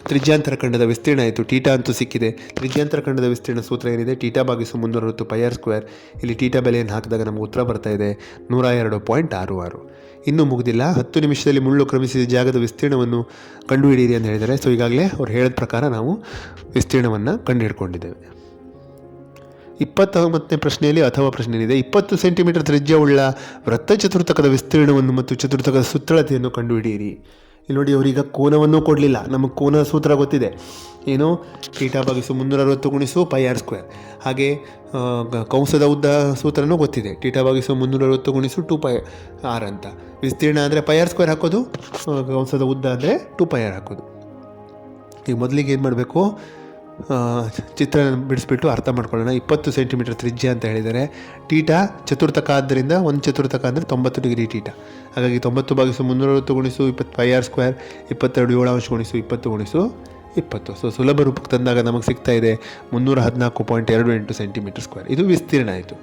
ತ್ರಿಜ್ಯಾಂತರ ಖಂಡದ ವಿಸ್ತೀರ್ಣ ಆಯಿತು. ಟೀಟಾ ಅಂತೂ ಸಿಕ್ಕಿದೆ. ತ್ರಿಜ್ಯಾಂತರ ಖಂಡದ ವಿಸ್ತೀರ್ಣ ಸೂತ್ರ ಏನಿದೆ? ಟೀಟಾ ಭಾಗಿಸು ಮುನ್ನೂರ ಅರವತ್ತು ಪೈಯರ್ ಸ್ಕ್ವೇರ್ ಇಲ್ಲಿ ಟೀಟಾ ಬೆಲೆಯನ್ನು ಹಾಕಿದಾಗ ನಮಗೆ ಉತ್ತರ ಬರ್ತಾ ಇದೆ. ನೂರ ಎರಡು ಪಾಯಿಂಟ್ ಆರು ಆರು. ಇನ್ನೂ ಮುಗಿದಿಲ್ಲ. ಹತ್ತು ನಿಮಿಷದಲ್ಲಿ ಮುಳ್ಳು ಕ್ರಮಿಸಿದ ಜಾಗದ ವಿಸ್ತೀರ್ಣವನ್ನು ಕಂಡುಹಿಡಿಯಿರಿ ಅಂತ ಹೇಳಿದರೆ ಸೊ ಈಗಾಗಲೇ ಅವ್ರು ಹೇಳಿದ ಪ್ರಕಾರ ನಾವು ವಿಸ್ತೀರ್ಣವನ್ನು ಕಂಡುಹಿಡ್ಕೊಂಡಿದ್ದೇವೆ. ಇಪ್ಪತ್ತೊಂಬತ್ತನೇ ಪ್ರಶ್ನೆಯಲ್ಲಿ ಅಥವಾ ಪ್ರಶ್ನೆ ಏನಿದೆ ಇಪ್ಪತ್ತು ಸೆಂಟಿಮೀಟರ್ ತ್ರಿಜ್ಯವುಳ್ಳ ವೃತ್ತ ಚತುರ್ಥಕದ ವಿಸ್ತೀರ್ಣವನ್ನು ಮತ್ತು ಚತುರ್ಥಕದ ಸುತ್ತಳತೆಯನ್ನು ಕಂಡುಹಿಡಿಯಿರಿ. ಇಲ್ಲಿ ನೋಡಿ ಅವರೀಗ ಕೋನವನ್ನು ಕೊಡಲಿಲ್ಲ. ನಮಗೆ ಕೋನ ಸೂತ್ರ ಗೊತ್ತಿದೆ. ಏನು? ಟೀಟಾ ಭಾಗಿಸು ಮುನ್ನೂರ ಅರವತ್ತು ಗುಣಿಸು ಪೈ ಆರ್ ಸ್ಕ್ವೇರ್. ಹಾಗೆ ಕಂಸದ ಉದ್ದ ಸೂತ್ರನೂ ಗೊತ್ತಿದೆ. ಟೀಟಾ ಭಾಗಿಸು ಮುನ್ನೂರ ಅರವತ್ತು ಗುಣಿಸು ಟು ಪೈ ಆರ್ ಅಂತ. ವಿಸ್ತೀರ್ಣ ಅಂದರೆ ಪೈ ಆರ್ ಸ್ಕ್ವೇರ್ ಹಾಕೋದು ಕಂಸದ ಉದ್ದ ಅಂದರೆ ಟು ಪೈ ಆರ್ ಹಾಕೋದು. ಈಗ ಮೊದಲಿಗೆ ಏನು ಮಾಡಬೇಕು? ಚಿತ್ರ ಬಿಡಿಸ್ಬಿಟ್ಟು ಅರ್ಥ ಮಾಡ್ಕೊಳ್ಳೋಣ. ಇಪ್ಪತ್ತು ಸೆಂಟಿಮೀಟರ್ ತ್ರಿಜ್ಯ ಅಂತ ಹೇಳಿದ್ದಾರೆ. ಟೀಟ ಚತುರ್ಥಕ ಆದ್ದರಿಂದ ಒಂದು ಚತುರ್ಥಕ ಅಂದರೆ ತೊಂಬತ್ತು ಡಿಗ್ರಿ ಟೀಟ ಹಾಗಾಗಿ ತೊಂಬತ್ತು ಭಾಗಿಸು ಮುನ್ನೂರವತ್ತು ಗುಣಿಸು ಇಪ್ಪತ್ತು ಫೈ ಆರ್ ಸ್ಕ್ವೇರ್, ಇಪ್ಪತ್ತೆರಡು ಏಳು ಅಂಶ ಗುಣಿಸು ಇಪ್ಪತ್ತು ಗುಣಿಸು ಇಪ್ಪತ್ತು. ಸೊ ಸುಲಭ ರೂಪಕ್ಕೆ ತಂದಾಗ ನಮಗೆ ಸಿಗ್ತಾ ಇದೆ ಮುನ್ನೂರ ಹದಿನಾಲ್ಕು ಪಾಯಿಂಟ್ ಎರಡು ಎಂಟು ಸೆಂಟಿಮೀಟರ್ ಸ್ಕ್ವೇರ್. ಇದು ವಿಸ್ತೀರ್ಣ ಆಯಿತು.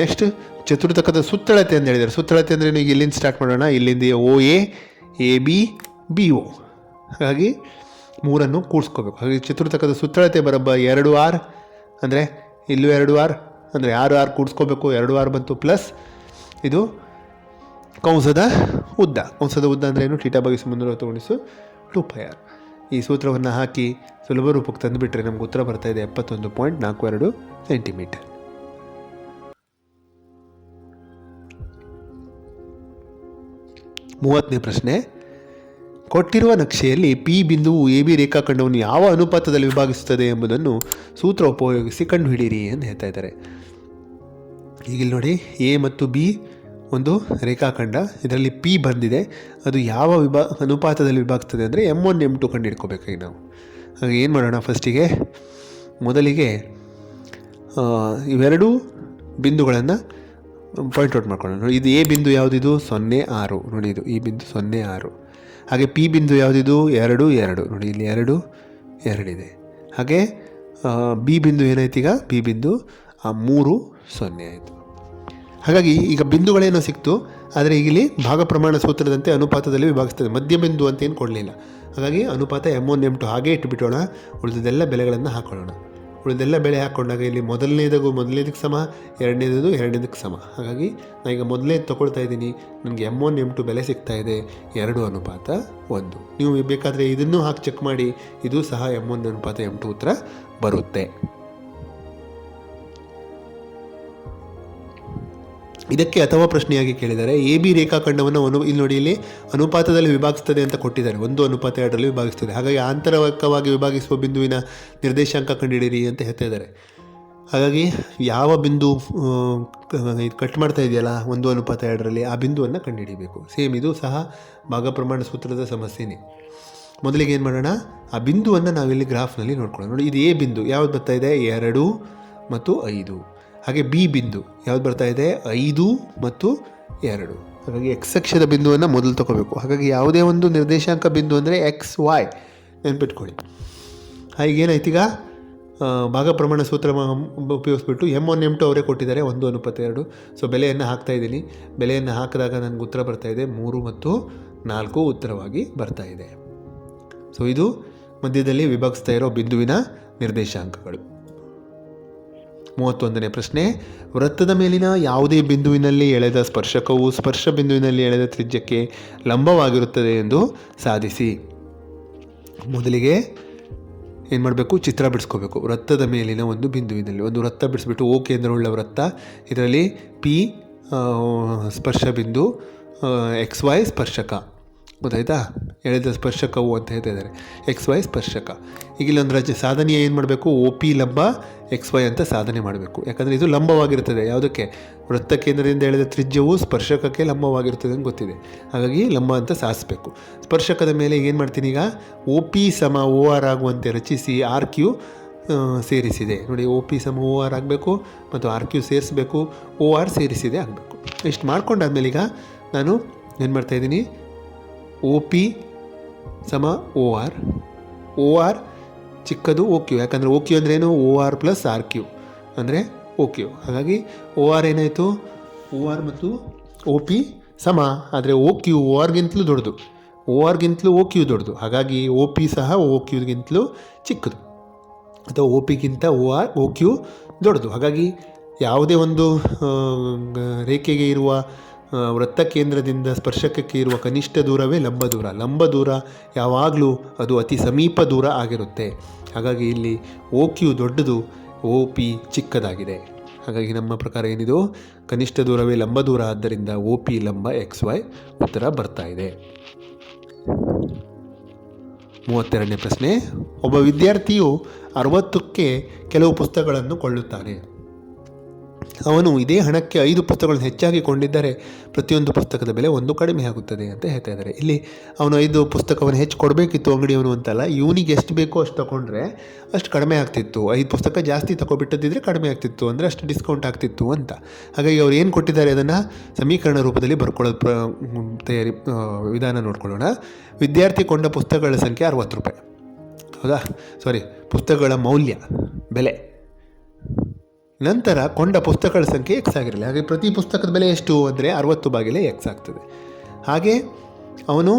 ನೆಕ್ಸ್ಟ್, ಚತುರ್ಥಕದ ಸುತ್ತಳತೆ ಅಂತ ಹೇಳಿದ್ದಾರೆ. ಸುತ್ತಳತೆ ಅಂದರೆ ನೀವು ಇಲ್ಲಿಂದ ಸ್ಟಾರ್ಟ್ ಮಾಡೋಣ? ಇಲ್ಲಿಂದ O A A B B O. ಹಾಗಾಗಿ ಮೂರನ್ನು ಕೂಡಿಸ್ಕೋಬೇಕು. ಹಾಗೆ ಚತುರ್ಥಕದ ಸುತ್ತಳತೆ ಬರಬ್ಬ ಎರಡು ಆರ್ ಅಂದರೆ ಇಲ್ಲೂ ಎರಡು ಆರ್ ಅಂದರೆ ಆರು ಆರ್ ಕೂಡಿಸ್ಕೋಬೇಕು, ಎರಡು ಆರ್ ಬಂತು ಪ್ಲಸ್ ಇದು ಕಂಸದ ಉದ್ದ. ಕಂಸದ ಉದ್ದ ಅಂದರೆ ಏನು? ಟೀಟಾ ಭಾಗಿಸು ಮುನ್ನೂರ ತೊಗೊಂಡಿಸು ಟು ಪೈ ಆರ್. ಈ ಸೂತ್ರವನ್ನು ಹಾಕಿ ಸುಲಭ ರೂಪಕ್ಕೆ ತಂದುಬಿಟ್ರೆ ನಮ್ಗೆ ಉತ್ತರ ಬರ್ತಾ ಇದೆ ಎಪ್ಪತ್ತೊಂದು ಪಾಯಿಂಟ್ ನಾಲ್ಕು ಎರಡು ಸೆಂಟಿಮೀಟರ್. ಮೂವತ್ತನೇ ಪ್ರಶ್ನೆ. ಕೊಟ್ಟಿರುವ ನಕ್ಷೆಯಲ್ಲಿ ಪಿ ಬಿಂದುವು ಎ ಬಿ ರೇಖಾಖಂಡವನ್ನು ಯಾವ ಅನುಪಾತದಲ್ಲಿ ವಿಭಾಗಿಸುತ್ತದೆ ಎಂಬುದನ್ನು ಸೂತ್ರ ಉಪಯೋಗಿಸಿ ಕಂಡುಹಿಡಿಯಿರಿ ಅಂತ ಹೇಳ್ತಾ ಇದ್ದಾರೆ. ಈಗ ಇಲ್ಲಿ ನೋಡಿ, ಎ ಮತ್ತು ಬಿ ಒಂದು ರೇಖಾಖಂಡ, ಇದರಲ್ಲಿ ಪಿ ಬಂದಿದೆ. ಅದು ಯಾವ ವಿಭಾ, ಅನುಪಾತದಲ್ಲಿ ವಿಭಾಗಿಸ್ತದೆ ಅಂದರೆ ಎಂ ಒನ್, ಎಂ ಟು ಕಂಡು ಹಿಡ್ಕೋಬೇಕು ಈಗ ನಾವು. ಹಾಗೆ ಏನು ಮಾಡೋಣ ಫಸ್ಟಿಗೆ? ಮೊದಲಿಗೆ ಇವೆರಡೂ ಬಿಂದುಗಳನ್ನು ಪಾಯಿಂಟ್ ಔಟ್ ಮಾಡ್ಕೊಳ್ಳೋಣ. ನೋಡಿ, ಇದು ಎ ಬಿಂದು ಯಾವುದಿದು? ಸೊನ್ನೆ ಆರು. ನೋಡಿ, ಇದು ಈ ಬಿಂದು ಸೊನ್ನೆ ಆರು. ಹಾಗೆ ಪಿ ಬಿಂದು ಯಾವುದಿದು? ಎರಡು ಎರಡು. ನೋಡಿ, ಇಲ್ಲಿ ಎರಡು, ಎರಡಿದೆ. ಹಾಗೆ ಬಿ ಬಿಂದು ಏನಾಯ್ತು ಈಗ? ಬಿ ಬಿಂದು ಮೂರು, ಸೊನ್ನೆ ಆಯಿತು. ಹಾಗಾಗಿ ಈಗ ಬಿಂದುಗಳೇನೋ ಸಿಕ್ತು, ಆದರೆ ಇಲ್ಲಿ ಭಾಗ ಪ್ರಮಾಣ ಸೂತ್ರದಂತೆ ಅನುಪಾತದಲ್ಲಿ ವಿಭಾಗಿಸ್ತದೆ. ಮಧ್ಯ ಬಿಂದು ಅಂತ ಏನು ಕೊಡಲಿಲ್ಲ. ಹಾಗಾಗಿ ಅನುಪಾತ ಎಂ ಒನ್ ಎಂ ಟು ಹಾಗೆ ಇಟ್ಟುಬಿಟ್ಟೋಣ ಉಳಿದದೆಲ್ಲ ಬೆಲೆಗಳನ್ನು ಹಾಕೊಳ್ಳೋಣ. ಉಳಿದೆಲ್ಲ ಬೆಳೆ ಹಾಕ್ಕೊಂಡಾಗ ಇಲ್ಲಿ ಮೊದಲನೇದಗೂ ಮೊದಲನೇದಕ್ಕೆ ಸಮ ಎರಡನೇದು ಎರಡನೇದಕ್ಕೆ ಸಮ. ಹಾಗಾಗಿ ನಾನು ಈಗ ಮೊದಲನೇ ತೊಗೊಳ್ತಾ ಇದ್ದೀನಿ. ನನಗೆ ಎಂ ಒನ್, ಎಂ ಟು ಬೆಲೆ ಸಿಗ್ತಾ ಇದೆ. ಎರಡು ಅನುಪಾತ ಒಂದು. ನೀವು ಬೇಕಾದರೆ ಇದನ್ನು ಹಾಕಿ ಚೆಕ್ ಮಾಡಿ. ಇದು ಸಹ ಎಂ ಒನ್ ಅನುಪಾತ, ಎಂ ಟು ಉತ್ತರ ಬರುತ್ತೆ. ಇದಕ್ಕೆ ಅಥವಾ ಪ್ರಶ್ನೆಯಾಗಿ ಕೇಳಿದರೆ ಎ ಬಿ ರೇಖಾಖಂಡವನ್ನು ಅನು, ಇಲ್ಲಿ ನೋಡಿ, ಇಲ್ಲಿ ಅನುಪಾತದಲ್ಲಿ ವಿಭಾಗಿಸ್ತದೆ ಅಂತ ಕೊಟ್ಟಿದ್ದಾರೆ. ಒಂದು ಅನುಪಾತ ಎರಡರಲ್ಲಿ ವಿಭಾಗಿಸ್ತದೆ. ಹಾಗಾಗಿ ಆಂತರಿಕವಾಗಿ ವಿಭಾಗಿಸುವ ಬಿಂದುವಿನ ನಿರ್ದೇಶಾಂಕ ಕಂಡುಹಿಡಿಯಿರಿ ಅಂತ ಹೇಳ್ತಾ ಇದ್ದಾರೆ. ಹಾಗಾಗಿ ಯಾವ ಬಿಂದು ಕಟ್ ಮಾಡ್ತಾ ಇದೆಯಲ್ಲ, ಒಂದು ಅನುಪಾತ ಎರಡರಲ್ಲಿ ಆ ಬಿಂದುವನ್ನು ಕಂಡುಹಿಡಿಯಬೇಕು ಸೇಮ್ ಇದು ಸಹ ಭಾಗ ಪ್ರಮಾಣ ಸೂತ್ರದ ಸಮಸ್ಯೆನೇ. ಮೊದಲಿಗೆ ಏನು ಮಾಡೋಣ? ಆ ಬಿಂದುವನ್ನು ನಾವಿಲ್ಲಿ ಗ್ರಾಫ್ನಲ್ಲಿ ನೋಡ್ಕೊಳ್ಳೋಣ. ನೋಡಿ, ಇದು ಎ ಬಿಂದು. ಯಾವ್ದು ಬರ್ತಾ ಇದೆ? ಎರಡು ಮತ್ತು ಐದು. ಹಾಗೆ ಬಿ ಬಿಂದು, ಯಾವ್ದು ಬರ್ತಾ ಇದೆ? ಐದು ಮತ್ತು ಎರಡು. ಹಾಗಾಗಿ ಎಕ್ಸ್ ಅಕ್ಷದ ಬಿಂದುವನ್ನು ಮೊದಲು ತಗೋಬೇಕು. ಹಾಗಾಗಿ ಯಾವುದೇ ಒಂದು ನಿರ್ದೇಶಾಂಕ ಬಿಂದು ಅಂದರೆ ಎಕ್ಸ್ ವೈ ನೆನ್ಪಿಟ್ಕೊಳ್ಳಿ. ಹಾಗೆ ಏನಾಯ್ತೀಗ ಭಾಗ ಪ್ರಮಾಣ ಸೂತ್ರ ಉಪಯೋಗಿಸ್ಬಿಟ್ಟು ಎಂ ಒನ್ ಎಂ ಟು ಅವರೇ ಕೊಟ್ಟಿದ್ದಾರೆ. ಒಂದು ಅನುಪತ್ತೆರಡು ಸೊ ಬೆಲೆಯನ್ನು ಹಾಕ್ತಾ ಇದ್ದೀನಿ. ಬೆಲೆಯನ್ನು ಹಾಕಿದಾಗ ನನಗೆ ಉತ್ತರ ಬರ್ತಾ ಇದೆ. ಮೂರು ಮತ್ತು ನಾಲ್ಕು ಉತ್ತರವಾಗಿ ಬರ್ತಾ ಇದೆ. ಸೊ ಇದು ಮಧ್ಯದಲ್ಲಿ ವಿಭಾಗಿಸ್ತಾ ಇರೋ ಬಿಂದುವಿನ ನಿರ್ದೇಶಾಂಕಗಳು. ಮೂವತ್ತೊಂದನೇ ಪ್ರಶ್ನೆ, ವೃತ್ತದ ಮೇಲಿನ ಯಾವುದೇ ಬಿಂದುವಿನಲ್ಲಿ ಎಳೆದ ಸ್ಪರ್ಶಕವು ಸ್ಪರ್ಶ ಬಿಂದುವಿನಲ್ಲಿ ಎಳೆದ ತ್ರಿಜ್ಯಕ್ಕೆ ಲಂಬವಾಗಿರುತ್ತದೆ ಎಂದು ಸಾಧಿಸಿ. ಮೊದಲಿಗೆ ಏನು ಮಾಡಬೇಕು? ಚಿತ್ರ ಬಿಡಿಸ್ಕೋಬೇಕು. ವೃತ್ತದ ಮೇಲಿನ ಒಂದು ಬಿಂದುವಿನಲ್ಲಿ ಒಂದು ವೃತ್ತ ಬಿಡಿಸ್ಬಿಟ್ಟು ಓ ಕೇಂದ್ರವುಳ್ಳ ವೃತ್ತ. ಇದರಲ್ಲಿ ಪಿ ಸ್ಪರ್ಶ ಬಿಂದು ಎಕ್ಸ್ ವೈ ಸ್ಪರ್ಶಕ. ಗೊತ್ತಾಯ್ತಾ? ಎಳೆದ ಸ್ಪರ್ಶಕವು ಅಂತ ಹೇಳ್ತಾ ಇದ್ದಾರೆ. ಎಕ್ಸ್ ವೈ ಸ್ಪರ್ಶಕ. ಈಗ ಇಲ್ಲೊಂದು ರಜೆ ಸಾಧನೆಯ ಏನು ಮಾಡಬೇಕು? ಓ ಪಿ ಲಂಬ ಎಕ್ಸ್ ವೈ ಅಂತ ಸಾಧನೆ ಮಾಡಬೇಕು. ಯಾಕಂದರೆ ಇದು ಲಂಬವಾಗಿರ್ತದೆ. ಯಾವುದಕ್ಕೆ? ವೃತ್ತ ಕೇಂದ್ರದಿಂದ ಎಳೆದ ತ್ರಿಜ್ಯವು ಸ್ಪರ್ಶಕಕ್ಕೆ ಲಂಬವಾಗಿರ್ತದೆ ಅಂತ ಗೊತ್ತಿದೆ. ಹಾಗಾಗಿ ಲಂಬ ಅಂತ ಸಾಧಿಸಬೇಕು. ಸ್ಪರ್ಶಕದ ಮೇಲೆ ಏನು ಮಾಡ್ತೀನಿ ಈಗ? ಓ ಪಿ ಸಮ ಓ ಆರ್ ಆಗುವಂತೆ ರಚಿಸಿ ಆರ್ ಕ್ಯೂ ಸೇರಿಸಿದೆ. ನೋಡಿ ಓ ಪಿ ಸಮ ಓ ಆರ್ ಆಗಬೇಕು ಮತ್ತು ಆರ್ ಕ್ಯೂ ಸೇರಿಸಬೇಕು. ಓ ಆರ್ ಸೇರಿಸಿದೆ ಆಗಬೇಕು. ಇಷ್ಟು ಮಾಡ್ಕೊಂಡಾದ್ಮೇಲೆ ಈಗ ನಾನು ಏನು ಮಾಡ್ತಾಯಿದ್ದೀನಿ ಓ ಪಿ ಸಮ ಓ ಆರ್ ಓ ಆರ್ ಚಿಕ್ಕದು ಓ ಕ್ಯೂ ಯಾಕಂದರೆ ಓ ಕ್ಯೂ ಅಂದ್ರೇನು O R plus R Q. ಅಂದರೆ ಓ ಕ್ಯೂ ಹಾಗಾಗಿ ಓ ಆರ್ ಏನಾಯಿತು? ಓ ಆರ್ ಮತ್ತು ಓ ಪಿ ಸಮ. ಆದರೆ ಓ ಕ್ಯೂ ಓ ಆರ್ಗಿಂತಲೂ ದೊಡ್ಡದು. ಓ ಆರ್ಗಿಂತಲೂ ಓ ಕ್ಯೂ ದೊಡ್ಡದು. ಹಾಗಾಗಿ ಓ ಪಿ ಸಹ ಓ ಕ್ಯೂಗಿಂತಲೂ ಚಿಕ್ಕದು. ಅಥವಾ ಒ ಪಿಗಿಂತ ಓ ಆರ್ ಓ ಕ್ಯೂ ದೊಡ್ಡದು. ಹಾಗಾಗಿ ಯಾವುದೇ ಒಂದು ರೇಖೆಗೆ ಇರುವ ವೃತ್ತ ಕೇಂದ್ರದಿಂದ ಸ್ಪರ್ಶಕಕ್ಕೆ ಇರುವ ಕನಿಷ್ಠ ದೂರವೇ ಲಂಬ ದೂರ. ಲಂಬ ದೂರ ಯಾವಾಗಲೂ ಅದು ಅತಿ ಸಮೀಪ ದೂರ ಆಗಿರುತ್ತೆ. ಹಾಗಾಗಿ ಇಲ್ಲಿ ಓ ಕ್ಯೂ ದೊಡ್ಡದು, ಓ ಪಿ ಚಿಕ್ಕದಾಗಿದೆ. ಹಾಗಾಗಿ ನಮ್ಮ ಪ್ರಕಾರ ಏನಿದು? ಕನಿಷ್ಠ ದೂರವೇ ಲಂಬ ದೂರ ಆದ್ದರಿಂದ ಓ ಪಿ ಲಂಬ ಎಕ್ಸ್ ವೈ ಉತ್ತರ ಬರ್ತಾ ಇದೆ. ಮೂವತ್ತೆರಡನೇ ಪ್ರಶ್ನೆ. ಒಬ್ಬ ವಿದ್ಯಾರ್ಥಿಯು ಅರವತ್ತಕ್ಕೆ ಕೆಲವು ಪುಸ್ತಕಗಳನ್ನು ಕೊಳ್ಳುತ್ತಾನೆ. ಅವನು ಇದೇ ಹಣಕ್ಕೆ ಐದು ಪುಸ್ತಕಗಳನ್ನು ಹೆಚ್ಚಾಗಿ ಕೊಂಡಿದ್ದರೆ ಪ್ರತಿಯೊಂದು ಪುಸ್ತಕದ ಬೆಲೆ ಒಂದು ಕಡಿಮೆ ಆಗುತ್ತದೆ ಅಂತ ಹೇಳ್ತಾ ಇದ್ದಾರೆ. ಇಲ್ಲಿ ಅವನು ಐದು ಪುಸ್ತಕವನ್ನು ಹೆಚ್ಚು ಕೊಡಬೇಕಿತ್ತು ಅಂಗಡಿಯವನು ಅಂತಲ್ಲ, ಇವನಿಗೆ ಎಷ್ಟು ಬೇಕೋ ಅಷ್ಟು ತಗೊಂಡ್ರೆ ಅಷ್ಟು ಕಡಿಮೆ ಆಗ್ತಿತ್ತು. ಐದು ಪುಸ್ತಕ ಜಾಸ್ತಿ ತಗೊಬಿಟ್ಟದಿದ್ದರೆ ಕಡಿಮೆ ಆಗ್ತಿತ್ತು ಅಂದರೆ ಅಷ್ಟು ಡಿಸ್ಕೌಂಟ್ ಆಗ್ತಿತ್ತು ಅಂತ. ಹಾಗಾಗಿ ಅವ್ರು ಏನು ಕೊಟ್ಟಿದ್ದಾರೆ ಅದನ್ನು ಸಮೀಕರಣ ರೂಪದಲ್ಲಿ ಬರ್ಕೊಳ್ಳೋದು ಪ್ರ ತಯಾರಿ ವಿಧಾನ ನೋಡ್ಕೊಳ್ಳೋಣ. ವಿದ್ಯಾರ್ಥಿ ಕೊಂಡ ಪುಸ್ತಕಗಳ ಸಂಖ್ಯೆ ಅರವತ್ತು ರೂಪಾಯಿ. ಹೌದಾ? ಸಾರಿ ಪುಸ್ತಕಗಳ ಮೌಲ್ಯ, ಬೆಲೆ. ನಂತರ ಕೊಂಡ ಪುಸ್ತಕಗಳ ಸಂಖ್ಯೆ ಎಕ್ಸ್ ಆಗಿರಲಿ. ಹಾಗೆ ಪ್ರತಿ ಪುಸ್ತಕದ ಬೆಲೆ ಎಷ್ಟು ಅಂದರೆ ಅರವತ್ತು ಬಾಗಿಲೆ ಎಕ್ಸ್ ಆಗ್ತದೆ. ಹಾಗೆ ಅವನು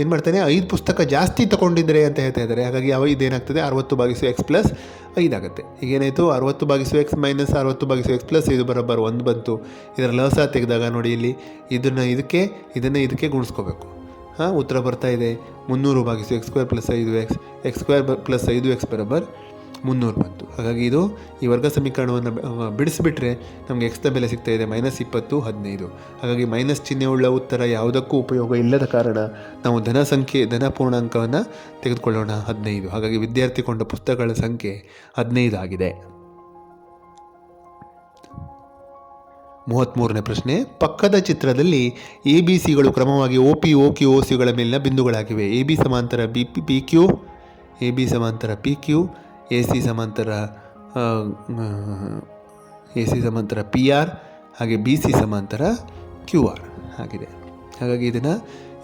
ಏನು ಮಾಡ್ತಾನೆ? ಐದು ಪುಸ್ತಕ ಜಾಸ್ತಿ ತಗೊಂಡಿದ್ರೆ ಅಂತ ಹೇಳ್ತಾ ಇದ್ದಾರೆ. ಹಾಗಾಗಿ ಅವ ಇದೇನಾಗ್ತದೆ? ಅರವತ್ತು ಬಾಗಿಸು ಎಕ್ಸ್ ಪ್ಲಸ್ ಐದಾಗುತ್ತೆ ಈಗೇನಾಯಿತು? ಅರವತ್ತು ಬಾಗಿಸು ಎಕ್ಸ್ ಮೈನಸ್ ಅರವತ್ತು ಬಾಗಿಸು ಎಕ್ಸ್ ಪ್ಲಸ್ ಇದು ಬರೋಬ್ಬರ ಒಂದು ಬಂತು. ಇದರ ಲಸ ತೆಗೆದಾಗ ನೋಡಿ ಇಲ್ಲಿ ಇದನ್ನು ಇದಕ್ಕೆ ಇದನ್ನು ಇದಕ್ಕೆ ಗುಣಿಸ್ಕೋಬೇಕು. ಹಾಂ, ಉತ್ತರ ಬರ್ತಾ ಇದೆ. ಮುನ್ನೂರು ಬಾಗಿಸು ಎಕ್ಸ್ ಸ್ಕ್ವೇರ್ ಪ್ಲಸ್ ಐದು ಎಕ್ಸ್ ಎಕ್ಸ್ ಸ್ಕ್ವೇರ್ ಪ್ಲಸ್ ಐದು ಎಕ್ಸ್ ಬರೋಬ್ಬರ್. ಮುನ್ನೂರು ಬಂತು. ಹಾಗಾಗಿ ಇದು ಈ ವರ್ಗ ಸಮೀಕರಣವನ್ನು ಬಿಡಿಸಿಬಿಟ್ರೆ ನಮಗೆ ಎಕ್ಸ್ನ ಬೆಲೆ ಸಿಗ್ತಾ ಇದೆ ಮೈನಸ್ ಇಪ್ಪತ್ತು, ಹದಿನೈದು. ಹಾಗಾಗಿ ಮೈನಸ್ ಚಿಹ್ನೆ ಉಳ್ಳ ಉತ್ತರ ಯಾವುದಕ್ಕೂ ಉಪಯೋಗ ಇಲ್ಲದ ಕಾರಣ ನಾವು ಧನ ಸಂಖ್ಯೆ, ಧನ ಪೂರ್ಣಾಂಕವನ್ನು ತೆಗೆದುಕೊಳ್ಳೋಣ, ಹದಿನೈದು. ಹಾಗಾಗಿ ವಿದ್ಯಾರ್ಥಿ ಕೊಂಡ ಪುಸ್ತಕಗಳ ಸಂಖ್ಯೆ ಹದಿನೈದು ಆಗಿದೆ. ಮೂವತ್ತ್ಮೂರನೇ ಪ್ರಶ್ನೆ, ಪಕ್ಕದ ಚಿತ್ರದಲ್ಲಿ ಎ ಬಿ ಸಿಗಳು ಕ್ರಮವಾಗಿ O P O Q O ಸಿಗಳ ಮೇಲಿನ ಬಿಂದುಗಳಾಗಿವೆ. ಎ ಬಿ ಸಮಾಂತರ B P P Q, A B ಸಮಾಂತರ ಪಿ ಕ್ಯೂ ಎ ಸಿ ಸಮಾಂತರ ಎ ಸಿ ಸಮಾಂತರ ಪಿ ಆರ್, ಹಾಗೆ ಬಿ ಸಿ ಸಮಾಂತರ ಕ್ಯೂ ಆರ್ ಆಗಿದೆ. ಹಾಗಾಗಿ ಇದನ್ನು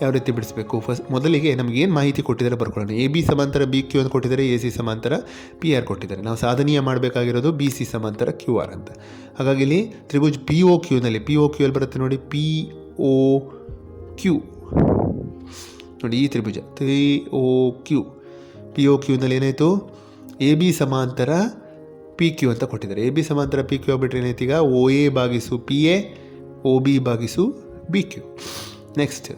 ಯಾವ ರೀತಿ ಬಿಡಿಸಬೇಕು? ಫಸ್ಟ್, ಮೊದಲಿಗೆ ನಮಗೆ ಏನು ಮಾಹಿತಿ ಕೊಟ್ಟಿದ್ದಾರೆ ಬರ್ಕೊಳ್ಳೋಣ. ಎ ಬಿ ಸಮಾಂತರ, ಬಿ ಕ್ಯೂ ಅಂತ ಕೊಟ್ಟಿದ್ದಾರೆ, ಎ ಸಿ ಸಮಾಂತರ, ಪಿ ಆರ್ ಕೊಟ್ಟಿದ್ದಾರೆ. ನಾವು ಸಾಧನೀಯ ಮಾಡಬೇಕಾಗಿರೋದು ಬಿ ಸಿ ಸಮಾಂತರ, ಕ್ಯೂ ಆರ್ ಅಂತ. ಹಾಗಾಗಿ ಇಲ್ಲಿ ತ್ರಿಭುಜ್ ಪಿ ಒ ಕ್ಯೂನಲ್ಲಿ ಪಿ ಒ ಕ್ಯೂ ಅಲ್ಲಿ ಬರುತ್ತೆ ನೋಡಿ, ಪಿ ಒ ಕ್ಯೂ. ನೋಡಿ ಈ ತ್ರಿಭುಜ ತ್ರಿ ಒ ಕ್ಯೂ. ಪಿ ಒ ಕ್ಯೂನಲ್ಲಿ ಏನಾಯಿತು? ಎ ಬಿ ಸಮಾಂತರ ಪಿ ಕ್ಯೂ ಅಂತ ಕೊಟ್ಟಿದ್ದಾರೆ. ಎ ಬಿ ಸಮಾಂತರ ಪಿ ಕ್ಯೂ ಆಗ್ಬಿಟ್ರೆ ಏನೈತಿ ಈಗ ಒ ಎ ಭಾಗಿಸು ಪಿ ಎ, ಓ ಬಿ ಭಾಗಿಸು ಬಿ ಕ್ಯೂ. ನೆಕ್ಸ್ಟ್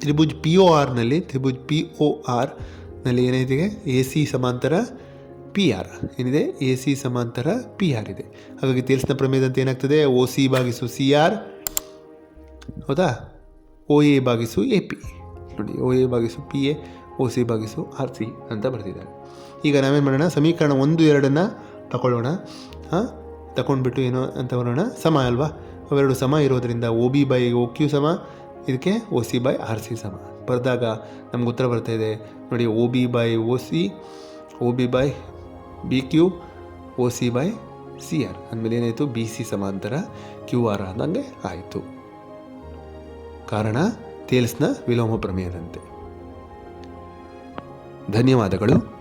ತ್ರಿಭುಜ್ ಪಿ ಒ ಆರ್ನಲ್ಲಿ ತ್ರಿಭುಜ್ ಪಿ ಒ ಆರ್ನಲ್ಲಿ ಏನೈತೆ ಎ ಸಿ ಸಮಾಂತರ ಪಿ ಆರ್. ಏನಿದೆ? ಎ ಸಿ ಸಮಾಂತರ ಪಿ ಆರ್ ಇದೆ. ಹಾಗಾಗಿ ತೇಲ್ಸ್ನ ಪ್ರಮೇಯದಂತೆ ಏನಾಗ್ತದೆ? ಓ ಸಿ ಭಾಗಿಸು ಸಿ ಆರ್. ಹೌದಾ? ಓ ಎ ಭಾಗಿಸು ಎ ಪಿ. ನೋಡಿ, ಓ ಎ ಭಾಗಿಸು ಪಿ ಎ ಸಿ ಭಾಗಿಸು ಆರ್ ಸಿ ಅಂತ ಬರೆದಿದ್ದಾರೆ. ಈಗ ನಾವೇನು ಮಾಡೋಣ? ಸಮೀಕರಣ ಒಂದು ಎರಡನ್ನು ತಗೊಳ್ಳೋಣ ಹಾಂ? ತಗೊಂಡ್ಬಿಟ್ಟು ಏನೋ ಅಂತ ಬರೋಣ. ಸಮ ಅಲ್ವಾ? ಅವೆರಡು ಸಮ ಇರೋದರಿಂದ O B by O Q ಸಮ, ಇದಕ್ಕೆ O C by R C ಸಮ. ಬರೆದಾಗ ನಮ್ಗೆ ಉತ್ತರ ಬರ್ತಾ ಇದೆ. ನೋಡಿ O B by O C O B by B Q O C by C R ಅಂದಮೇಲೆ ಏನಾಯಿತು? ಬಿ ಸಿ ಸಮಾಂತರ ಕ್ಯೂ ಆರ್ ಅನ್ನಂಗೆ ಆಯಿತು. ಕಾರಣ ತೇಲ್ಸ್ನ ವಿಲೋಮ ಪ್ರಮೇಯದಂತೆ. ಧನ್ಯವಾದಗಳು.